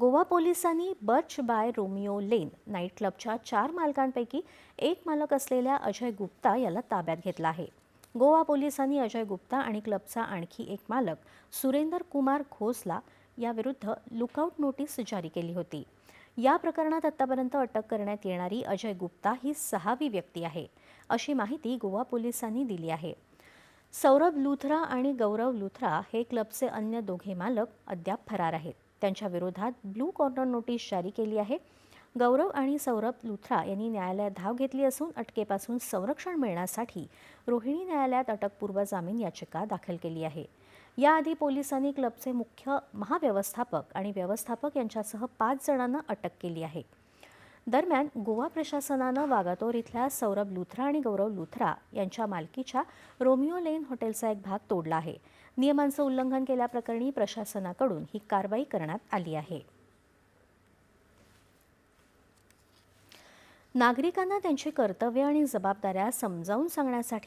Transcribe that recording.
गोवा पोलिसांनी बच by Romeo lane night क्लबच्या चार मालकांपैकी एक मालक असलेल्या अजय गुप्ता याला ताब्यात घेतला आहे. गोवा पोलिसांनी अजय गुप्ता आणि क्लबचा आणखी एक मालक सुरेंदर कुमार खोसला याविरुद्ध लुकआउट नोटीस जारी केली होती. या प्रकरणात आतापर्यंत अटक करण्यात येणारी अजय गुप्ता ही सहावी व्यक्ती आहे अशी माहिती गोवा पोलिसांनी दिली आहे. सौरभ लुथरा आणि गौरव लुथरा हे क्लबचे अन्य दोघे मालक अद्याप फरार आहेत. त्यांच्या विरोधात ब्लू कॉर्नर नोटीस जारी केली आहे. गौरव आणि सौरभ लुथरा यांनी न्यायालयात धाव घेतली असून अटकेपासून संरक्षण मिळण्यासाठी रोहिणी न्यायालयात अटकपूर्व जामीन याचिका दाखल केली आहे. याआधी पोलिसांनी क्लबचे मुख्य महाव्यवस्थापक आणि व्यवस्थापक यांच्यासह पाच जणांना अटक केली आहे. दरम्यान गोवा प्रशासनानं वागातोर इथल्या सौरभ लुथरा आणि गौरव लुथरा यांच्या मालकीच्या रोमिओ लेन हॉटेलचा एक भाग तोडला आहे. नियमांचं उल्लंघन केल्याप्रकरणी प्रशासनाकडून ही कारवाई करण्यात आली आहे. नागरिकांना त्यांची कर्तव्य आणि जबाबदाऱ्या समजावून सांगण्यासाठी